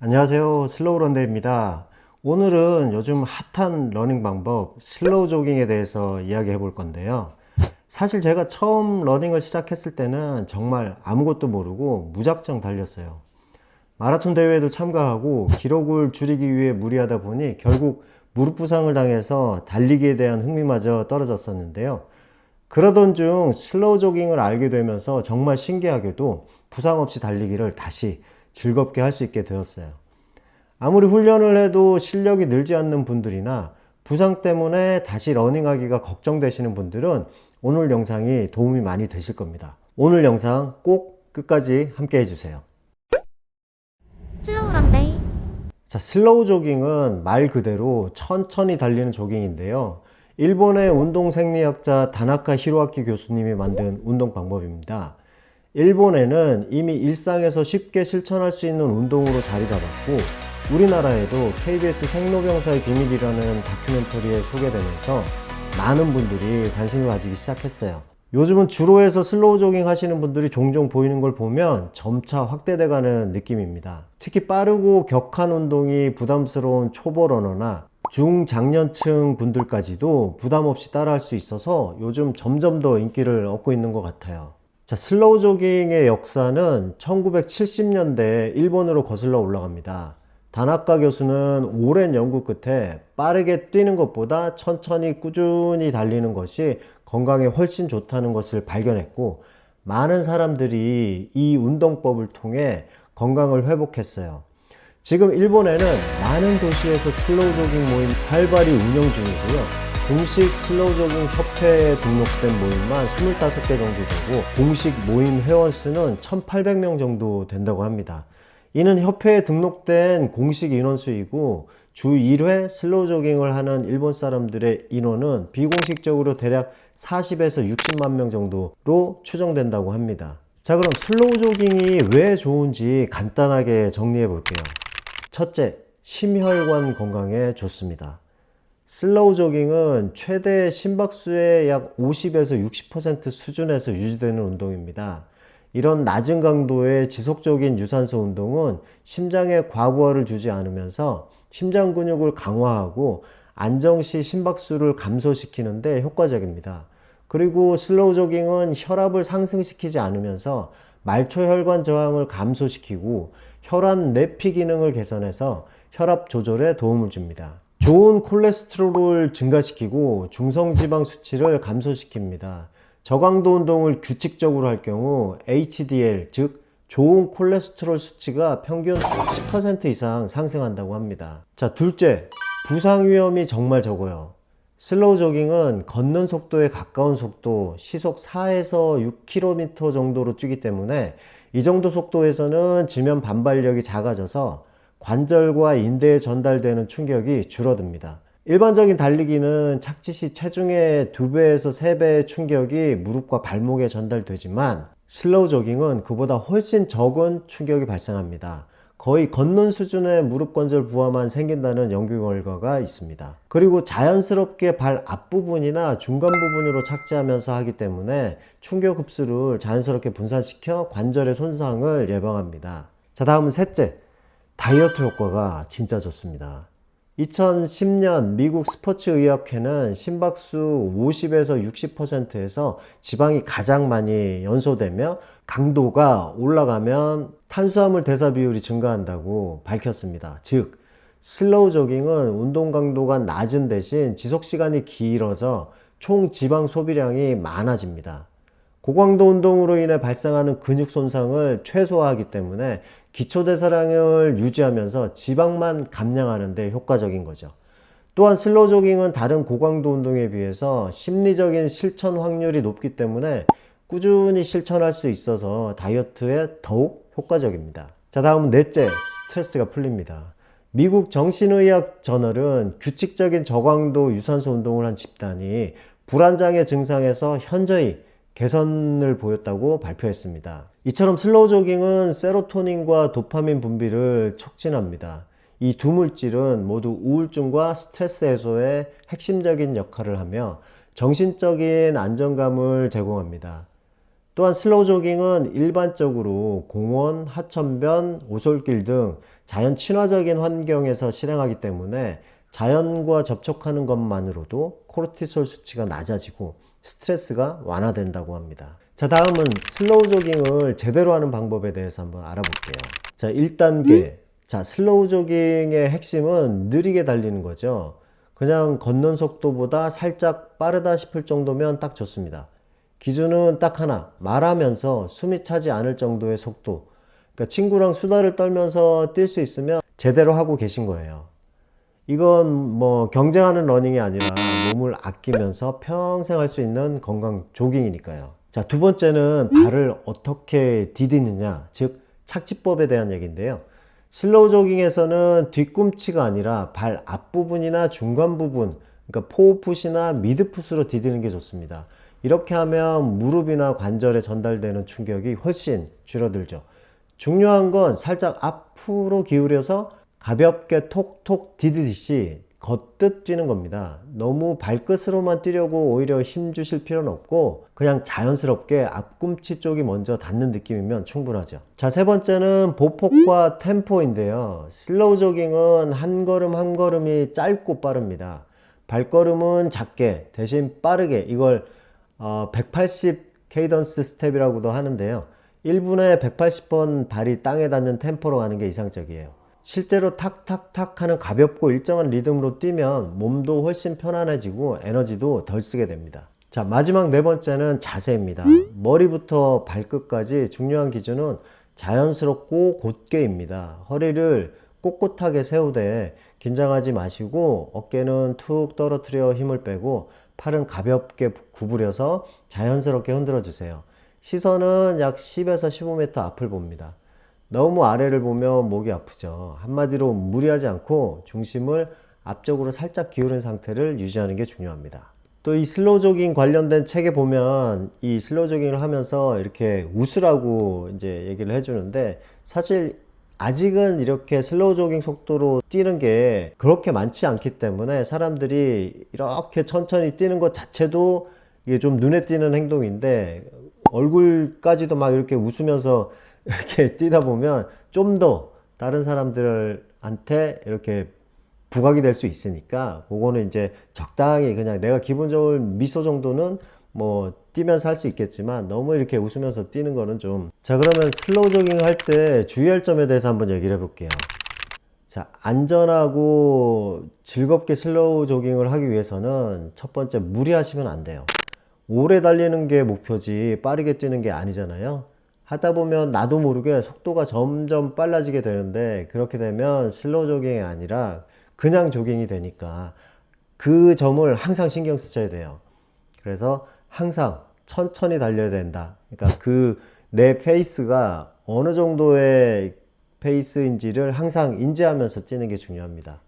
안녕하세요. 슬로우 런데입니다. 오늘은 요즘 핫한 러닝 방법, 슬로우 조깅에 대해서 이야기해 볼 건데요. 사실 제가 처음 러닝을 시작했을 때는 정말 아무것도 모르고 무작정 달렸어요. 마라톤 대회에도 참가하고 기록을 줄이기 위해 무리하다 보니 결국 무릎 부상을 당해서 달리기에 대한 흥미마저 떨어졌었는데요. 그러던 중 슬로우 조깅을 알게 되면서 정말 신기하게도 부상 없이 달리기를 다시 즐겁게 할 수 있게 되었어요. 아무리 훈련을 해도 실력이 늘지 않는 분들이나 부상 때문에 다시 러닝하기가 걱정되시는 분들은 오늘 영상이 도움이 많이 되실 겁니다. 오늘 영상 꼭 끝까지 함께 해주세요. 슬로우 런데이 자, 슬로우 조깅은 말 그대로 천천히 달리는 조깅인데요. 일본의 운동 생리학자 다나카 히로아키 교수님이 만든 운동 방법입니다. 일본에는 이미 일상에서 쉽게 실천할 수 있는 운동으로 자리 잡았고, 우리나라에도 KBS 생로병사의 비밀이라는 다큐멘터리에 소개되면서 많은 분들이 관심을 가지기 시작했어요. 요즘은 주로 해서 슬로우 조깅 하시는 분들이 종종 보이는 걸 보면 점차 확대돼 가는 느낌입니다. 특히 빠르고 격한 운동이 부담스러운 초보 러너나 중장년층 분들까지도 부담 없이 따라할 수 있어서 요즘 점점 더 인기를 얻고 있는 것 같아요. 자, 슬로우 조깅의 역사는 1970년대 일본으로 거슬러 올라갑니다. 다나카 교수는 오랜 연구 끝에 빠르게 뛰는 것보다 천천히 꾸준히 달리는 것이 건강에 훨씬 좋다는 것을 발견했고 많은 사람들이 이 운동법을 통해 건강을 회복했어요. 지금 일본에는 많은 도시에서 슬로우 조깅 모임 활발히 운영 중이고요. 공식 슬로우 조깅 협회에 등록된 모임만 25개 정도 되고 공식 모임 회원 수는 1,800명 정도 된다고 합니다. 이는 협회에 등록된 공식 인원수이고 주 1회 슬로우 조깅을 하는 일본 사람들의 인원은 비공식적으로 대략 40에서 60만 명 정도로 추정된다고 합니다. 자, 그럼 슬로우 조깅이 왜 좋은지 간단하게 정리해 볼게요. 첫째, 심혈관 건강에 좋습니다. 슬로우 조깅은 최대 심박수의 약 50에서 60% 수준에서 유지되는 운동입니다. 이런 낮은 강도의 지속적인 유산소 운동은 심장에 과부하를 주지 않으면서 심장 근육을 강화하고 안정시 심박수를 감소시키는데 효과적입니다. 그리고 슬로우 조깅은 혈압을 상승시키지 않으면서 말초 혈관 저항을 감소시키고 혈안 내피 기능을 개선해서 혈압 조절에 도움을 줍니다. 좋은 콜레스테롤을 증가시키고 중성지방 수치를 감소시킵니다. 저강도 운동을 규칙적으로 할 경우 HDL, 즉 좋은 콜레스테롤 수치가 평균 10% 이상 상승한다고 합니다. 자, 둘째, 부상 위험이 정말 적어요. 슬로우 조깅은 걷는 속도에 가까운 속도, 시속 4에서 6km 정도로 뛰기 때문에 이 정도 속도에서는 지면 반발력이 작아져서 관절과 인대에 전달되는 충격이 줄어듭니다. 일반적인 달리기는 착지 시 체중의 2배에서 3배의 충격이 무릎과 발목에 전달되지만 슬로우 조깅은 그보다 훨씬 적은 충격이 발생합니다. 거의 걷는 수준의 무릎 관절 부하만 생긴다는 연구 결과가 있습니다. 그리고 자연스럽게 발 앞부분이나 중간 부분으로 착지하면서 하기 때문에 충격 흡수를 자연스럽게 분산시켜 관절의 손상을 예방합니다. 자, 다음은 셋째. 다이어트 효과가 진짜 좋습니다. 2010년 미국 스포츠 의학회는 심박수 50에서 60%에서 지방이 가장 많이 연소되며 강도가 올라가면 탄수화물 대사 비율이 증가한다고 밝혔습니다. 즉, 슬로우 조깅은 운동 강도가 낮은 대신 지속 시간이 길어져 총 지방 소비량이 많아집니다. 고강도 운동으로 인해 발생하는 근육 손상을 최소화하기 때문에 기초대사량을 유지하면서 지방만 감량하는 데 효과적인 거죠. 또한 슬로우 조깅은 다른 고강도 운동에 비해서 심리적인 실천 확률이 높기 때문에 꾸준히 실천할 수 있어서 다이어트에 더욱 효과적입니다. 자, 다음은 넷째, 스트레스가 풀립니다. 미국 정신의학 저널은 규칙적인 저강도 유산소 운동을 한 집단이 불안장애 증상에서 현저히 개선을 보였다고 발표했습니다. 이처럼 슬로우 조깅은 세로토닌과 도파민 분비를 촉진합니다. 이 두 물질은 모두 우울증과 스트레스 해소에 핵심적인 역할을 하며 정신적인 안정감을 제공합니다. 또한 슬로우 조깅은 일반적으로 공원, 하천변, 오솔길 등 자연 친화적인 환경에서 실행하기 때문에 자연과 접촉하는 것만으로도 코르티솔 수치가 낮아지고 스트레스가 완화된다고 합니다. 자, 다음은 슬로우 조깅을 제대로 하는 방법에 대해서 한번 알아볼게요. 자, 1단계. 자, 슬로우 조깅의 핵심은 느리게 달리는 거죠. 그냥 걷는 속도보다 살짝 빠르다 싶을 정도면 딱 좋습니다. 기준은 딱 하나. 말하면서 숨이 차지 않을 정도의 속도. 그러니까 친구랑 수다를 떨면서 뛸 수 있으면 제대로 하고 계신 거예요. 이건 뭐 경쟁하는 러닝이 아니라 몸을 아끼면서 평생 할 수 있는 건강 조깅이니까요. 자, 두 번째는 발을 어떻게 디디느냐, 즉 착지법에 대한 얘기인데요. 슬로우 조깅에서는 뒤꿈치가 아니라 발 앞부분이나 중간 부분, 그러니까 포풋이나 미드풋으로 디디는 게 좋습니다. 이렇게 하면 무릎이나 관절에 전달되는 충격이 훨씬 줄어들죠. 중요한 건 살짝 앞으로 기울여서 가볍게 톡톡 디디듯이 걷듯 뛰는 겁니다. 너무 발끝으로만 뛰려고 오히려 힘 주실 필요는 없고 그냥 자연스럽게 앞꿈치 쪽이 먼저 닿는 느낌이면 충분하죠. 자, 세 번째는 보폭과 템포인데요. 슬로우 조깅은 한 걸음 한 걸음이 짧고 빠릅니다. 발걸음은 작게 대신 빠르게 이걸 어, 180 케이던스 스텝이라고도 하는데요. 1분에 180번 발이 땅에 닿는 템포로 가는 게 이상적이에요. 실제로 탁탁탁 하는 가볍고 일정한 리듬으로 뛰면 몸도 훨씬 편안해지고 에너지도 덜 쓰게 됩니다. 자, 마지막 네 번째는 자세입니다. 머리부터 발끝까지 중요한 기준은 자연스럽고 곧게입니다. 허리를 꼿꼿하게 세우되 긴장하지 마시고 어깨는 툭 떨어뜨려 힘을 빼고 팔은 가볍게 구부려서 자연스럽게 흔들어 주세요. 시선은 약 10에서 15m 앞을 봅니다. 너무 아래를 보면 목이 아프죠. 한마디로 무리하지 않고 중심을 앞쪽으로 살짝 기울인 상태를 유지하는 게 중요합니다. 또 이 슬로우 조깅 관련된 책에 보면 이 슬로우 조깅을 하면서 이렇게 웃으라고 이제 얘기를 해주는데 사실 아직은 이렇게 슬로우 조깅 속도로 뛰는 게 그렇게 많지 않기 때문에 사람들이 이렇게 천천히 뛰는 것 자체도 이게 좀 눈에 띄는 행동인데 얼굴까지도 막 이렇게 웃으면서 이렇게 뛰다 보면 좀 더 다른 사람들한테 이렇게 부각이 될 수 있으니까 그거는 이제 적당히 그냥 내가 기분 좋을 미소 정도는 뭐 뛰면서 할 수 있겠지만 너무 이렇게 웃으면서 뛰는 거는 좀. 자 그러면 슬로우 조깅 할 때 주의할 점에 대해서 한번 얘기를 해볼게요. 자 안전하고 즐겁게 슬로우 조깅을 하기 위해서는 첫 번째 무리하시면 안 돼요. 오래 달리는 게 목표지 빠르게 뛰는 게 아니잖아요 하다 보면 나도 모르게 속도가 점점 빨라지게 되는데 그렇게 되면 슬로우 조깅이 아니라 그냥 조깅이 되니까 그 점을 항상 신경 쓰셔야 돼요. 그래서 항상 천천히 달려야 된다. 그러니까 그 내 페이스가 어느 정도의 페이스인지를 항상 인지하면서 뛰는 게 중요합니다.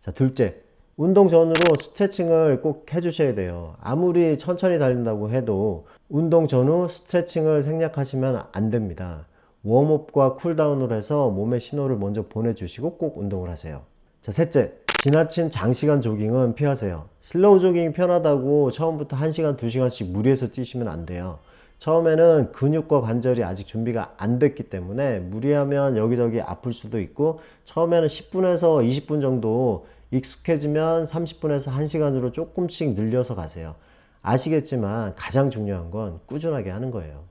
자, 둘째. 운동 전으로 스트레칭을 꼭 해주셔야 돼요. 아무리 천천히 달린다고 해도 운동 전후 스트레칭을 생략하시면 안 됩니다. 웜업과 쿨다운을 해서 몸에 신호를 먼저 보내주시고 꼭 운동을 하세요. 자, 셋째. 지나친 장시간 조깅은 피하세요. 슬로우 조깅이 편하다고 처음부터 1시간, 2시간씩 무리해서 뛰시면 안 돼요. 처음에는 근육과 관절이 아직 준비가 안 됐기 때문에 무리하면 여기저기 아플 수도 있고 처음에는 10분에서 20분 정도 익숙해지면 30분에서 1시간으로 조금씩 늘려서 가세요. 아시겠지만 가장 중요한 건 꾸준하게 하는 거예요.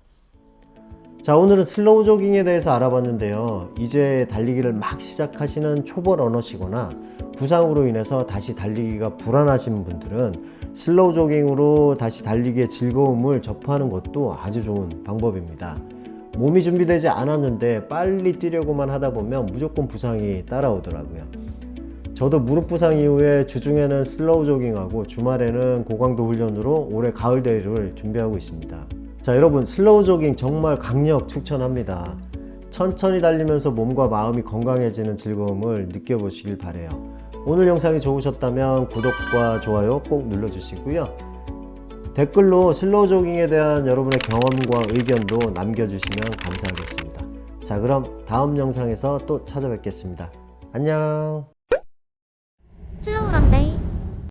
자, 오늘은 슬로우 조깅에 대해서 알아봤는데요. 이제 달리기를 막 시작하시는 초보 러너시거나 부상으로 인해서 다시 달리기가 불안하신 분들은 슬로우 조깅으로 다시 달리기의 즐거움을 접하는 것도 아주 좋은 방법입니다. 몸이 준비되지 않았는데 빨리 뛰려고만 하다 보면 무조건 부상이 따라오더라고요. 저도 무릎 부상 이후에 주중에는 슬로우 조깅하고 주말에는 고강도 훈련으로 올해 가을 대회를 준비하고 있습니다. 자, 여러분 슬로우 조깅 정말 강력 추천합니다. 천천히 달리면서 몸과 마음이 건강해지는 즐거움을 느껴보시길 바래요. 오늘 영상이 좋으셨다면 구독과 좋아요 꼭 눌러주시고요. 댓글로 슬로우 조깅에 대한 여러분의 경험과 의견도 남겨주시면 감사하겠습니다. 자, 그럼 다음 영상에서 또 찾아뵙겠습니다. 안녕. 슬로우런데